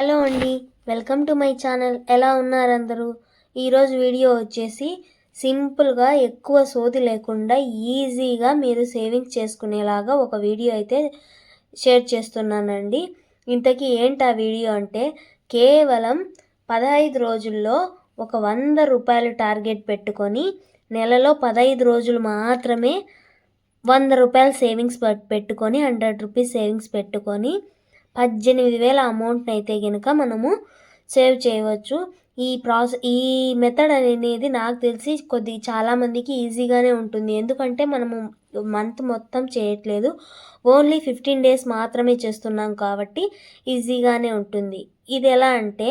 Hello అండి welcome to my channel. ఎలా ఉన్నారు అందరూ? ఈరోజు వీడియో వచ్చేసి సింపుల్గా ఎక్కువ సోది లేకుండా ఈజీగా మీరు సేవింగ్స్ చేసుకునేలాగా ఒక వీడియో అయితే షేర్ చేస్తున్నానండి. ఇంతకీ ఏంటి ఆ వీడియో అంటే కేవలం పదహైదు రోజుల్లో ఒక వంద రూపాయలు టార్గెట్ పెట్టుకొని నెలలో పదహైదు రోజులు మాత్రమే వంద రూపాయలు సేవింగ్స్ పెట్టుకొని హండ్రెడ్ రూపీస్ సేవింగ్స్ పెట్టుకొని పద్దెనిమిది వేల అమౌంట్ని అయితే కనుక మనము సేవ్ చేయవచ్చు. ఈ ప్రాసెస్ ఈ మెథడ్ అనేది నాకు తెలిసి కొద్ది చాలామందికి ఈజీగానే ఉంటుంది. ఎందుకంటే మనము మంత్ మొత్తం చేయట్లేదు. ఓన్లీ ఫిఫ్టీన్ డేస్ మాత్రమే చేస్తున్నాం కాబట్టి ఈజీగానే ఉంటుంది. ఇది ఎలా అంటే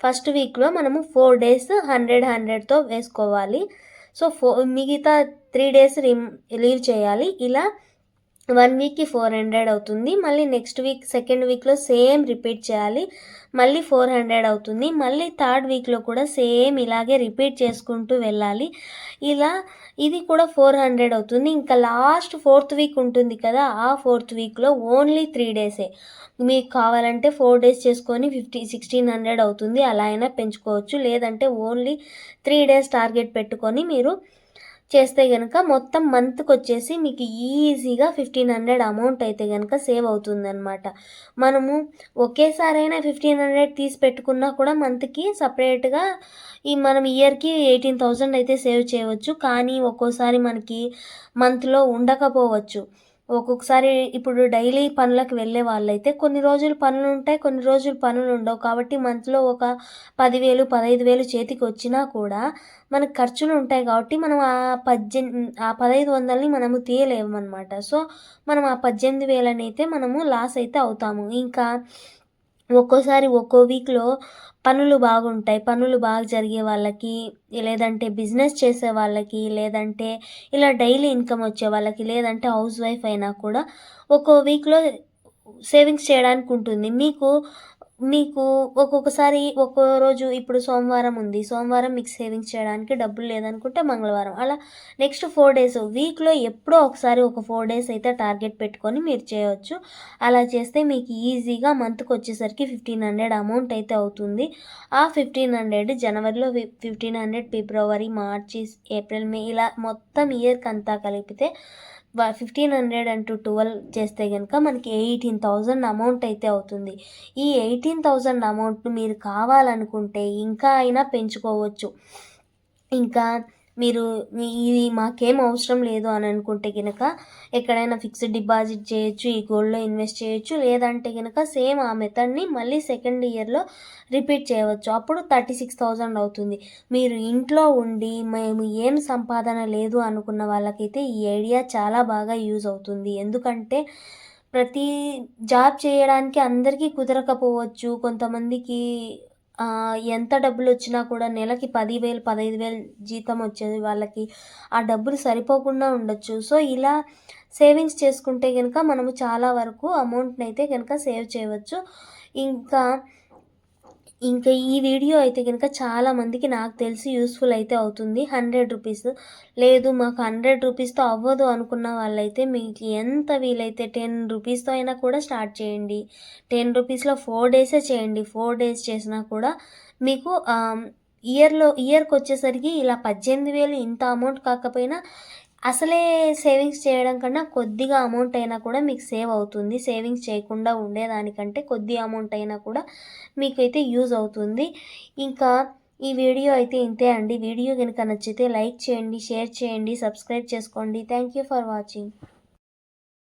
ఫస్ట్ వీక్లో మనము ఫోర్ డేస్ హండ్రెడ్ హండ్రెడ్తో వేసుకోవాలి. సో ఫో మిగతా త్రీ డేస్ రిమ్ లీవ్ చేయాలి. ఇలా వన్ వీక్కి ఫోర్ హండ్రెడ్ అవుతుంది. మళ్ళీ నెక్స్ట్ వీక్ సెకండ్ వీక్లో సేమ్ రిపీట్ చేయాలి. మళ్ళీ ఫోర్ హండ్రెడ్ అవుతుంది. మళ్ళీ థర్డ్ వీక్లో కూడా సేమ్ ఇలాగే రిపీట్ చేసుకుంటూ వెళ్ళాలి. ఇలా ఇది కూడా ఫోర్ హండ్రెడ్ అవుతుంది. ఇంకా లాస్ట్ ఫోర్త్ వీక్ ఉంటుంది కదా ఆ ఫోర్త్ వీక్లో ఓన్లీ త్రీ డేసే. మీకు కావాలంటే ఫోర్ డేస్ చేసుకొని ఫిఫ్టీ సిక్స్టీన్ హండ్రెడ్ అవుతుంది. అలా అయినా పెంచుకోవచ్చు. లేదంటే ఓన్లీ త్రీ డేస్ టార్గెట్ పెట్టుకొని మీరు చేస్తే కనుక మొత్తం మంత్కి వచ్చేసి మీకు ఈజీగా ఫిఫ్టీన్ హండ్రెడ్ అమౌంట్ అయితే కనుక సేవ్ అవుతుందన్నమాట. మనము ఒకేసారైనా ఫిఫ్టీన్ హండ్రెడ్ తీసి పెట్టుకున్నా కూడా మంత్కి సపరేట్గా ఈ మనం ఇయర్కి ఎయిటీన్ థౌజండ్ అయితే సేవ్ చేయవచ్చు. కానీ ఒక్కోసారి మనకి మంత్లో ఉండకపోవచ్చు. ఒక్కొక్కసారి ఇప్పుడు డైలీ పనులకు వెళ్ళే వాళ్ళైతే కొన్ని రోజులు పనులు ఉంటాయి కొన్ని రోజులు పనులు ఉండవు. కాబట్టి మంత్లో ఒక పదివేలు పదహైదు వేలు చేతికి వచ్చినా కూడా మనకు ఖర్చులు ఉంటాయి కాబట్టి మనం ఆ పద్దెనిమిది ఆ పదహైదు వందలని మనము తీయలేము అనమాట సో మనం ఆ పద్దెనిమిది వేలని అయితే మనము లాస్ అయితే అవుతాము. ఇంకా ఒక్కోసారి ఒక్కో వీక్లో పనులు బాగుంటాయి. పనులు బాగా జరిగే వాళ్ళకి లేదంటే బిజినెస్ చేసే వాళ్ళకి లేదంటే ఇలా డైలీ ఇన్కమ్ వచ్చే వాళ్ళకి లేదంటే హౌస్ వైఫ్ అయినా కూడా ఒక్కో వీక్లో సేవింగ్స్ చేయడానికి ఉంటుంది మీకు మీకు ఒక్కొక్కసారి ఒక్కో రోజు ఇప్పుడు సోమవారం ఉంది. సోమవారం మీకు సేవింగ్స్ చేయడానికి డబ్బులు లేదనుకుంటే మంగళవారం. అలా నెక్స్ట్ ఫోర్ డేస్ వీక్లో ఎప్పుడో ఒకసారి ఒక ఫోర్ డేస్ అయితే టార్గెట్ పెట్టుకొని మీరు చేయవచ్చు అలా చేస్తే మీకు ఈజీగా మంత్కి వచ్చేసరికి ఫిఫ్టీన్ హండ్రెడ్ అమౌంట్ అయితే అవుతుంది. ఆ ఫిఫ్టీన్ హండ్రెడ్ జనవరిలో ఫిఫ్టీన్ హండ్రెడ్ ఫిబ్రవరి మార్చి ఏప్రిల్ మే ఇలా మొత్తం ఇయర్కి అంతా కలిపితే ఫిఫ్టీన్ హండ్రెడ్ అంటూ ట్వెల్వ్ చేస్తే కనుక మనకి ఎయిటీన్ థౌజండ్ అమౌంట్ అయితే అవుతుంది. ఈ ఎయిటీన్ థౌజండ్ అమౌంట్ను మీరు కావాలనుకుంటే ఇంకా అయినా పెంచుకోవచ్చు. ఇంకా మీరు ఇది మాకేం అవసరం లేదు అని అనుకుంటే కనుక ఎక్కడైనా ఫిక్స్డ్ డిపాజిట్ చేయొచ్చు ఈ గోల్డ్లో ఇన్వెస్ట్ చేయొచ్చు లేదంటే కనుక సేమ్ ఆ మెథడ్ని మళ్ళీ సెకండ్ ఇయర్లో రిపీట్ చేయవచ్చు. అప్పుడు థర్టీ సిక్స్ థౌజండ్ అవుతుంది. మీరు ఇంట్లో ఉండి మేము ఏం సంపాదన లేదు అనుకున్న వాళ్ళకైతే ఈ ఐడియా చాలా బాగా యూజ్ అవుతుంది. ఎందుకంటే ప్రతి జాబ్ చేయడానికి అందరికీ కుదరకపోవచ్చు. కొంతమందికి ఎంత డబ్బులు వచ్చినా కూడా నెలకి పదివేలు పదహైదు వేలు జీతం వచ్చేది వాళ్ళకి. ఆ డబ్బులు సరిపోకుండా ఉండొచ్చు. సో ఇలా సేవింగ్స్ చేసుకుంటే కనుక మనము చాలా వరకు అమౌంట్ని అయితే కనుక సేవ్ చేయవచ్చు. ఇంకా ఇంకా ఈ వీడియో అయితే కనుక చాలామందికి నాకు తెలిసి యూస్ఫుల్ అయితే అవుతుంది. Hundred rupees. లేదు మాకు హండ్రెడ్ రూపీస్తో అవ్వదు అనుకున్న వాళ్ళైతే మీకు ఎంత వీలైతే టెన్ రూపీస్తో అయినా కూడా స్టార్ట్ చేయండి. టెన్ రూపీస్లో ఫోర్ డేసే చేయండి. ఫోర్ డేస్ చేసినా కూడా మీకు ఇయర్లో ఇయర్కి వచ్చేసరికి ఇలా పద్దెనిమిది వేలు ఇంత అమౌంట్ కాకపోయినా అసలే సేవింగ్స్ చేయడం కన్నా కొద్దిగా అమౌంట్ అయినా కూడా మీకు సేవ్ అవుతుంది. సేవింగ్స్ చేయకుండా ఉండేదానికంటే కొద్ది అమౌంట్ అయినా కూడా మీకైతే యూజ్ అవుతుంది. ఇంకా ఈ వీడియో అయితే ఇంతే అండి. వీడియో కనుక నచ్చితే లైక్ చేయండి షేర్ చేయండి సబ్స్క్రైబ్ చేసుకోండి. Thank you for watching.